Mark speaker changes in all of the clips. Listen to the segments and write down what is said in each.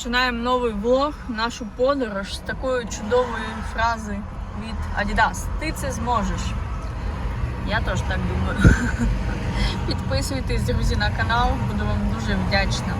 Speaker 1: Починаємо новий влог, нашу подорож з такої чудової фрази від Adidas. Ти це зможеш. Я теж так думаю. Підписуйтесь, друзі, на канал, буду вам дуже вдячна.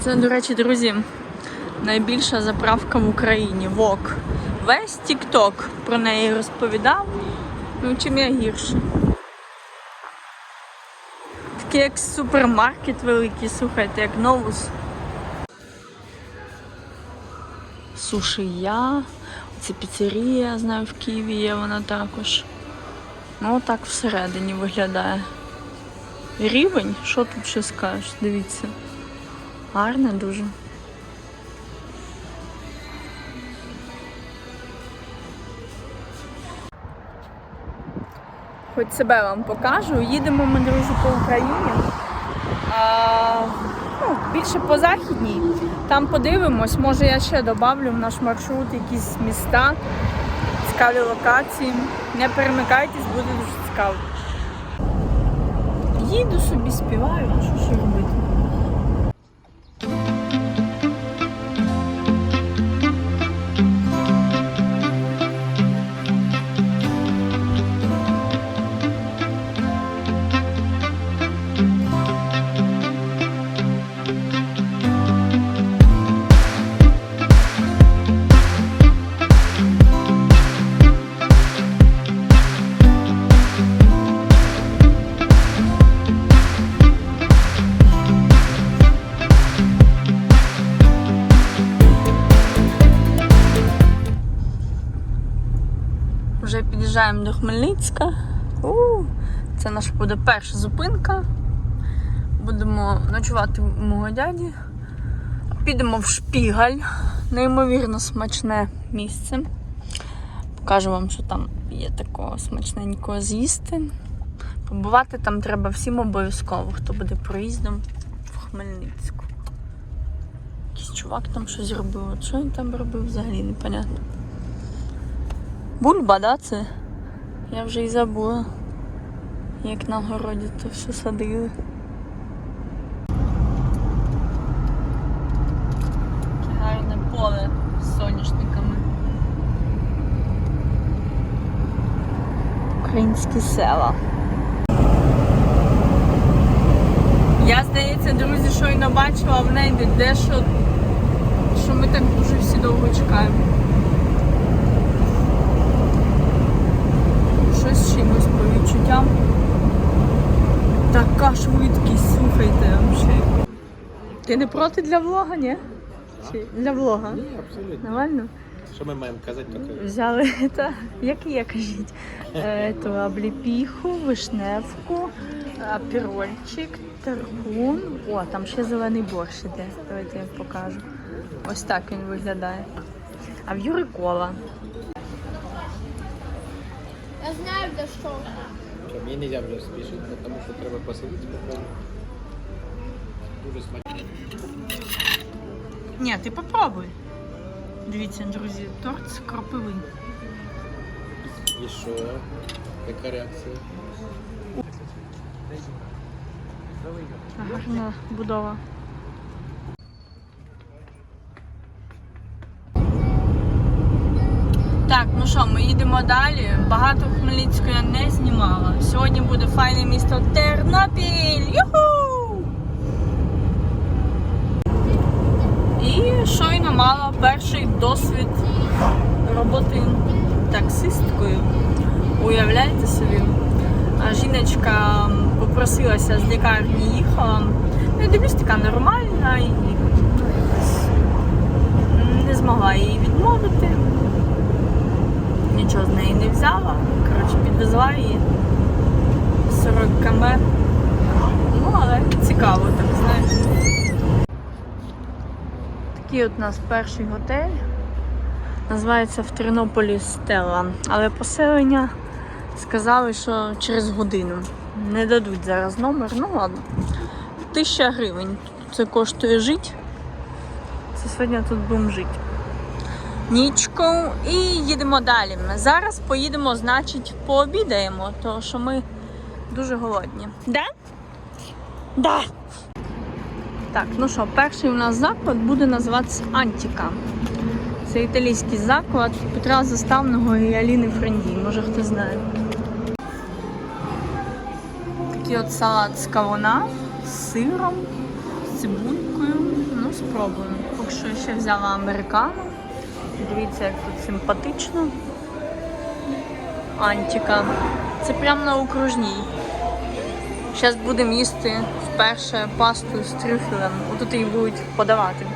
Speaker 1: Це, до речі, друзі, найбільша заправка в Україні. Вок. Весь TikTok про неї розповідав. Ну, чим я гірше. Такий як супермаркет великий, слухайте, як новус. Сушия. Це піцерія, я знаю, в Києві є вона також. Ну, отак всередині виглядає. Рівень, що тут ще скажеш? Дивіться. Гарне дуже. Хоч себе вам покажу. Їдемо ми, друзі, по Україні. А, ну, більше по західній. Там подивимось, може я ще додавлю в наш маршрут якісь міста, цікаві локації. Не перемикайтесь, буде дуже цікаво. Їду собі, співаю, а що ще робити? До Хмельницька. У, це наша буде перша зупинка. Будемо ночувати у мого дяді. Підемо в Шпігаль. Неймовірно смачне місце. Покажу вам, що там є такого смачненького з'їсти. Побувати там треба всім обов'язково, хто буде проїздом в Хмельницьку. Якийсь чувак там щось робив. Що він там робив взагалі непонятно. Бульба, да, це? Я вже і забула, як на городі то все садили. Гарне поле з соняшниками. Українські села. Я, здається, друзі, щойно бачила в неї дещо, що ми так дуже всі довго чекаємо. щось з чимось відчуттям. Така швидкість, слухайте взагалі. Ти не проти для влога, ні? Чи для влога?
Speaker 2: Ні, абсолютно.
Speaker 1: Нормально?
Speaker 2: Що ми маємо казати тільки?
Speaker 1: Взяли та, як є, кажіть. Е, ту обліпіху, вишневку, апірольчик, таргун. О, там ще зелений борщ іде. Давайте я вам покажу. Ось так він виглядає. А в Юри кола.
Speaker 3: Я знаю, де що.
Speaker 2: Що, мені не можна вже спішити, тому що треба посидіти спокійно. Дуже смачно.
Speaker 1: Ні, ти попробуй. Дивіться, друзі, торт з кропиви.
Speaker 2: І що? Яка реакція?
Speaker 1: Гарна будова. Так, ну що, ми їдемо далі. Багато Хмельницького я не знімала. Сьогодні буде файне місто Тернопіль. Юху! І щойно мала перший досвід роботи таксисткою. Уявляєте собі? Жіночка попросилася з лікарні їхала. Ну, я дивлюсь, така нормальна і ну, якось не змогла її відмовити. Нічого з неї не взяла. Коротше, підвезла її 40 км. Ну, але цікаво, так знаєте. Такий от у нас перший готель. Називається в Тернополі Стелла. Але поселення сказали, що через годину. Не дадуть зараз номер, ну ладно. Тисяча гривень. Це коштує жити. Це сьогодні тут будемо жити. Нічку і їдемо далі. Зараз поїдемо, значить, пообідаємо, тому що ми дуже голодні. Да? Да. Так, ну що, перший у нас заклад буде називатися Антіка. Це італійський заклад Петра Заставного і Аліни Френдій. Може хто знає. Такий от салат з кавуна, з сиром, з цибулькою. Ну, спробуємо. Поки що я ще взяла американо. Дивіться, як тут симпатично. Антіка. Це прямо на окружній. Зараз будемо їсти вперше пасту з трюфелем. Отут її будуть подавати.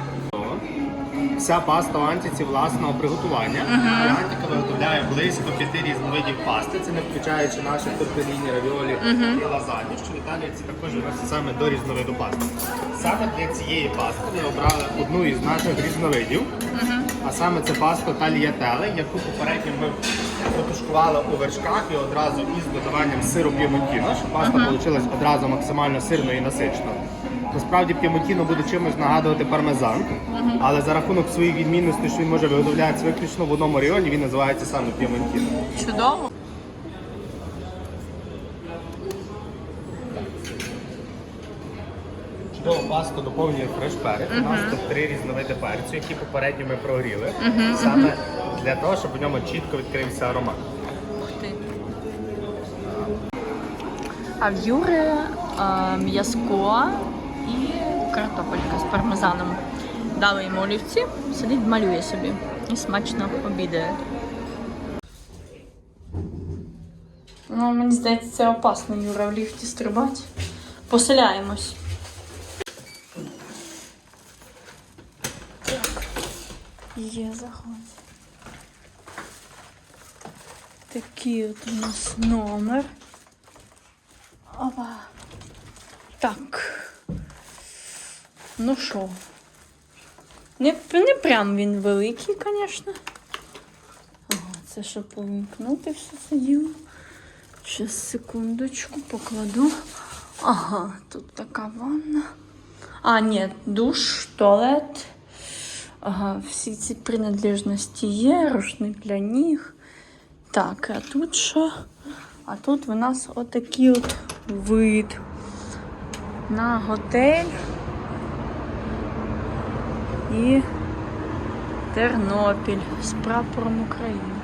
Speaker 4: Вся паста у антіці власного приготування. І Антіка виготовляє близько п'яти різновидів пасти. Це не включаючи наші тортеліні, равіолі і лазанью, що в Італії це також відноситься саме до різновиду пасти. Саме для цієї пасти ми обрали одну із наших різновидів, а саме це паста таліятеле, яку попередньо ми потушкували у вершках і одразу із додаванням сиру п'ємонтіно, щоб паста вийшла одразу максимально сирною і насичною. Насправді п'ємотіно буде чимось нагадувати пармезан, але за рахунок своїх відмінностей, що він може виготовлятися виключно в одному районі, він називається саме п'ємонтіно.
Speaker 1: Чудово.
Speaker 4: Чудову пасту доповнює фреш перець. У нас тут три різновиди перцю, які попередньо ми прогріли, саме для того, щоб у ньому чітко відкрився аромат.
Speaker 1: А в Юри а, м'язко і картопелька з пармезаном. Дали йому олівці, сидить, малює собі і смачно обідає. Ну, мені здається, це опасно, Юра, в ліфті стрибати. Поселяємось. Є заход. Такий от у нас номер. Опа. Так. Ну що? Не, не прям він великий, звісно. Це щоб увімкнути все це діло. Ще секундочку покладу. Ага, тут така ванна. А, ні, душ, туалет. Ага, всі ці принадлежності є, рушник для ніг. Так, а тут що? А тут в нас отакий от вид на готель і Тернопіль з прапором України.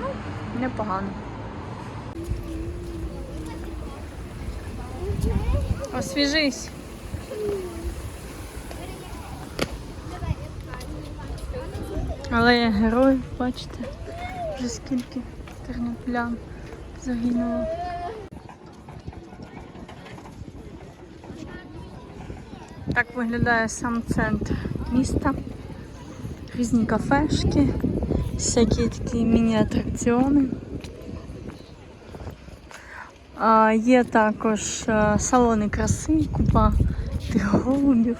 Speaker 1: Ну, непогано. Освіжись. Але є герой, бачите, вже скільки тернопілян загинуло. Так виглядає сам центр міста. Різні кафешки, всякі такі міні-атракціони. Є також салони краси, купа тих голубів.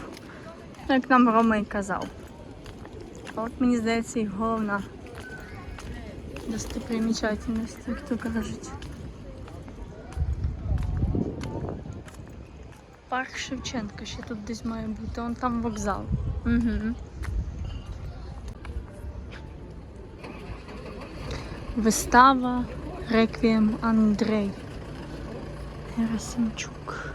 Speaker 1: Ну, Як нам Ромей казав. А от мені здається, їх головна достопримічательність, як то кажуть. Парк Шевченка ще тут десь має бути, он там вокзал. Угу. Вистава Реквієм Андрей Герасимчук.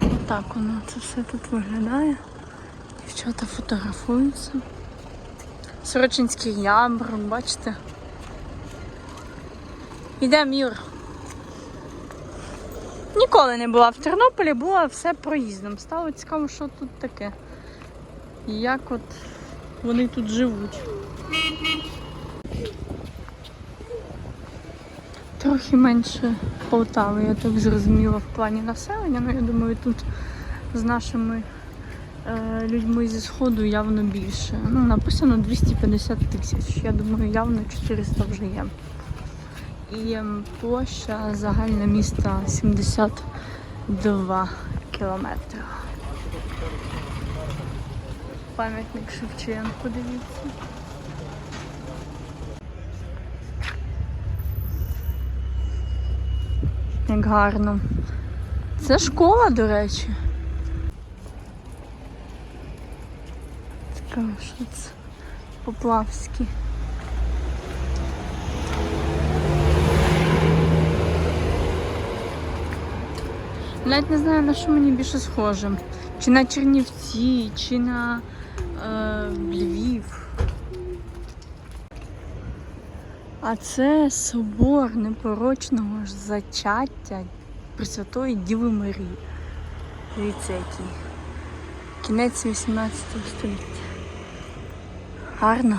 Speaker 1: Отак воно це все тут виглядає. Дівчата фотографуються. Сорочинський ябр, бачите? Ідемо, Юр. Ніколи не була в Тернополі, була все проїздом. Стало цікаво, що тут таке. І як от вони тут живуть. Трохи менше Полтави, я так зрозуміла в плані населення. Ну, я думаю, тут з нашими людьми зі Сходу явно більше. Ну, написано 250 тисяч. Я думаю, явно 400 вже є. І ем, площа загальна міста 72 кілометри. Пам'ятник Шевченку, дивіться. Як гарно. Це школа, до речі. Це Поплавський. Навіть не знаю, на що мені більше схоже. Чи на Чернівці, чи на е, Львів. А це собор непорочного ж зачаття Пресвятої Діви Марії. Дивіться, який. Кінець 18 століття. Гарно.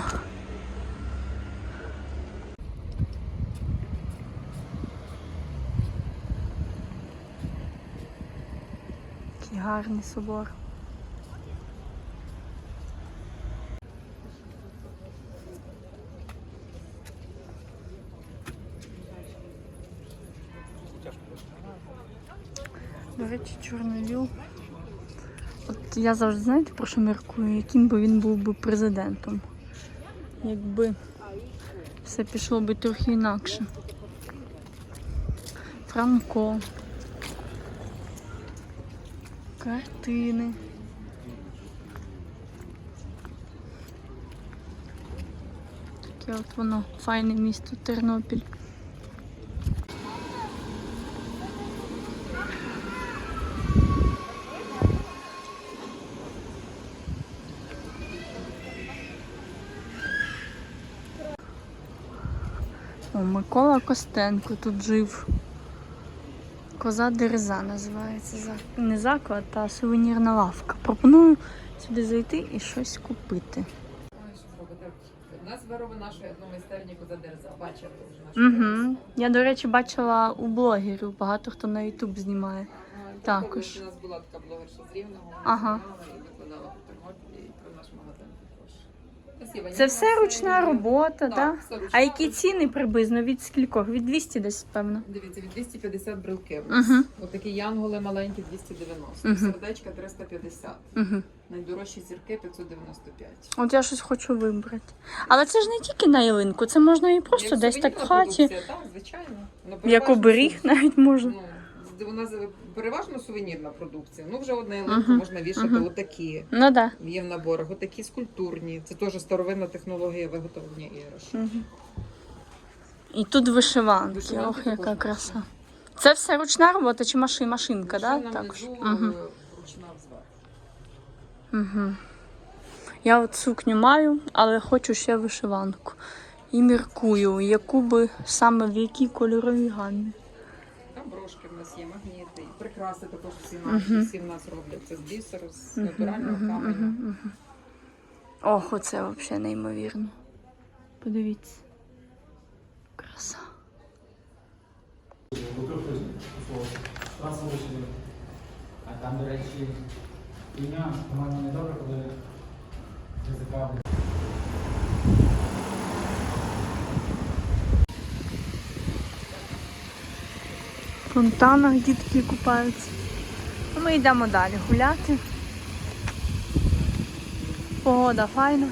Speaker 1: Який гарний собор. До речі, Чорновіл. От я завжди знаєте, про що міркую, яким би він був би президентом. Якби все пішло би трохи інакше. Франко. Картини. Таке от воно, файне місто Тернопіль. О, Микола Костенко тут жив. Коза Дереза називається. Не заклад, а сувенірна лавка. Пропоную сюди зайти і щось купити.
Speaker 5: У нас вироби нашої ну, майстерні Козадерза. Бачили вже нашу.
Speaker 1: Я, до речі, бачила у блогерів, багато хто на Ютуб знімає. Також.
Speaker 5: У нас була така блогерша з Рівного,
Speaker 1: Ага.
Speaker 5: знімала і викладала по Тернопілі і про наш магазин також. Спасибо.
Speaker 1: Це все ручна робота,
Speaker 5: Так,
Speaker 1: да?
Speaker 5: все ручна.
Speaker 1: А які ціни приблизно? Від скількох? Від 200 десь, певно.
Speaker 5: Дивіться, від 250 брелки.
Speaker 1: Мгм.
Speaker 5: Отакі янголи маленькі 290,
Speaker 1: Мгм.
Speaker 5: сердечка 350,
Speaker 1: Угу.
Speaker 5: найдорожчі зірки 595.
Speaker 1: От я щось хочу вибрати. Але це ж не тільки на ялинку, це можна і просто
Speaker 5: Як
Speaker 1: десь так в
Speaker 5: сувенірна
Speaker 1: хаті.
Speaker 5: продукція, Так, звичайно. Ну,
Speaker 1: Як
Speaker 5: переважно
Speaker 1: оберіг навіть можна.
Speaker 5: Ну, вона з- переважно сувенірна продукція. Ну, вже одна ялинку
Speaker 1: Мгм,
Speaker 5: можна вішати
Speaker 1: мгм.
Speaker 5: отакі.
Speaker 1: Ну так.
Speaker 5: Є в наборах отакі скульптурні. Це теж старовинна технологія виготовлення іграшок.
Speaker 1: Да. Угу. І тут вишиванки.
Speaker 5: Вишиванки
Speaker 1: Ох, яка
Speaker 5: ручні.
Speaker 1: краса. Це все ручна робота чи машин, машинка?
Speaker 5: Машина
Speaker 1: Да? Також.
Speaker 5: внизу, е, ручна зверху.
Speaker 1: Угу. Я от сукню маю, але хочу ще вишиванку. І міркую, яку би саме в якій кольоровій гамі.
Speaker 5: В нас є, магніти, і прикраси також всі наші, всі в нас роблять. Це з бісеру, з натурального каменю.
Speaker 1: Ох, оце взагалі неймовірно. Подивіться. Краса.
Speaker 6: А там, до речі, піня, по-моєму, не добре, коли ризикав.
Speaker 1: Фонтанах дітки купаються. А Ми йдемо далі гуляти. Погода файна.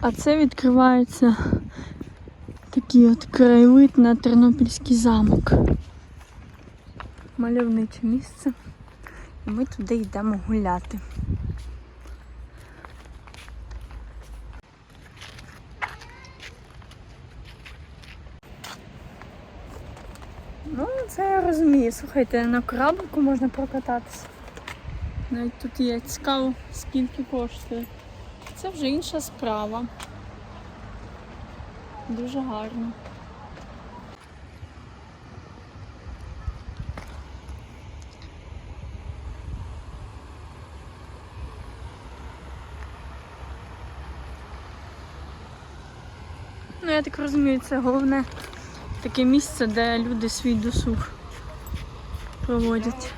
Speaker 1: А це відкривається такий от краєвид на Тернопільський замок. Мальовниче місце. І ми туди йдемо гуляти. Ну, це я розумію. Слухайте, на кораблику можна прокататися. Навіть тут є цікаво, скільки коштує. Це вже інша справа. Дуже гарно. Ну, я так розумію, це головне таке місце, де люди свій досуг проводять.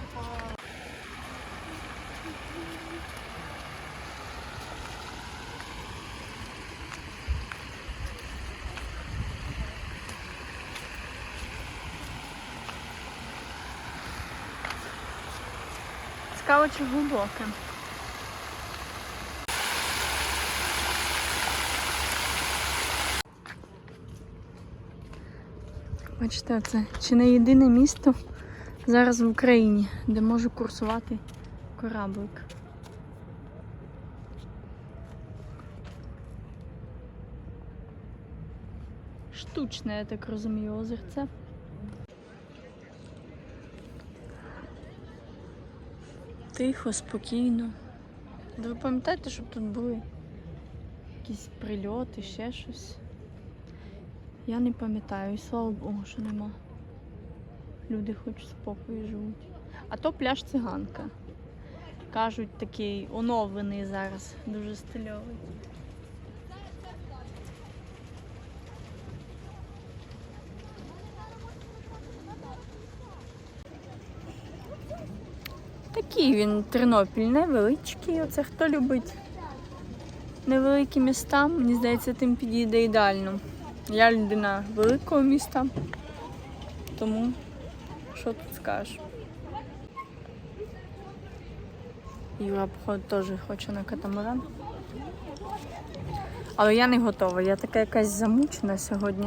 Speaker 1: Цікаво, чи глибоке. Бачите, це чи не єдине місто Зараз в Україні, де може курсувати кораблик. Штучне, я так розумію, озерце. Тихо, спокійно. Да Ви пам'ятаєте, щоб тут були якісь прильоти, ще щось? Я не пам'ятаю, і слава Богу, що нема. Люди хоч спокою живуть. А то пляж циганка. Кажуть, такий оновлений зараз, дуже стильовий. Такий він Тернопіль невеличкий. Оце хто любить невеликі міста, мені здається, тим підійде ідеально. Я людина великого міста, тому що тут скажеш. Юра, походу, теж хоче на катамаран. Але я не готова. Я така якась замучена сьогодні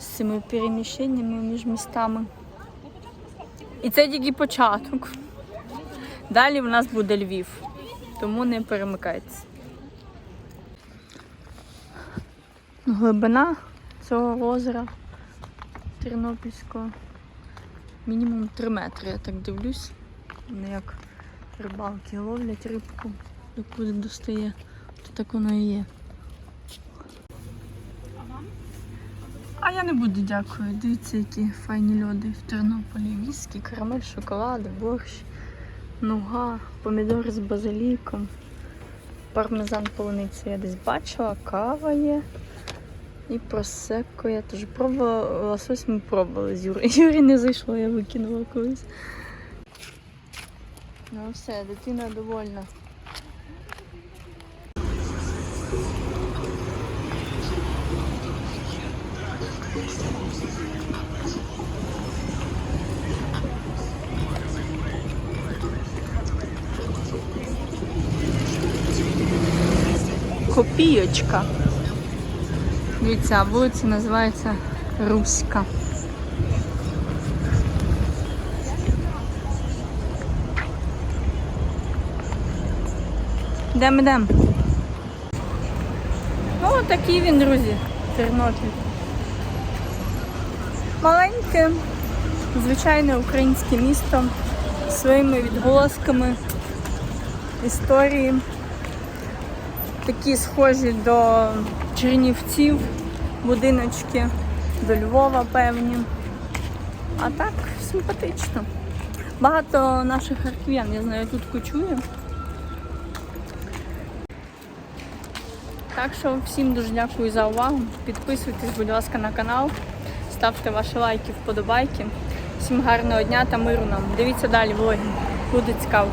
Speaker 1: з цими переміщеннями між містами. І це тільки початок. Далі в нас буде Львів, тому не перемикайтеся. Глибина цього озера Тернопільського мінімум 3 метри, я так дивлюсь. Вони як рибалки ловлять рибку, докуди достає, то так воно і є. А я не буду, дякую. Дивіться, які файні льоди в Тернополі. Віскі, карамель, шоколад, борщ, нуга, помідор з базиліком, пармезан полуниці я десь бачила, кава є. І просекко я теж пробувала, лосось ми пробували з Юрою. Юрі не зайшло, я викинула колись. Ну все, дитина довольна. Копійочка. Дивіться, а вулиця називається Руська. Йдемо, йдемо. Ну, такий він, друзі, Тернопіль. Маленьке, звичайне українське місто своїми відголосками історії. Такі схожі до Чернівців, будиночки, до Львова певні. А так, симпатично. Багато наших харків'ян, я знаю, тут кочує. Так що всім дуже дякую за увагу. Підписуйтесь, будь ласка, на канал, ставте ваші лайки, вподобайки. Всім гарного дня та миру нам. Дивіться далі влоги. Буде цікаво.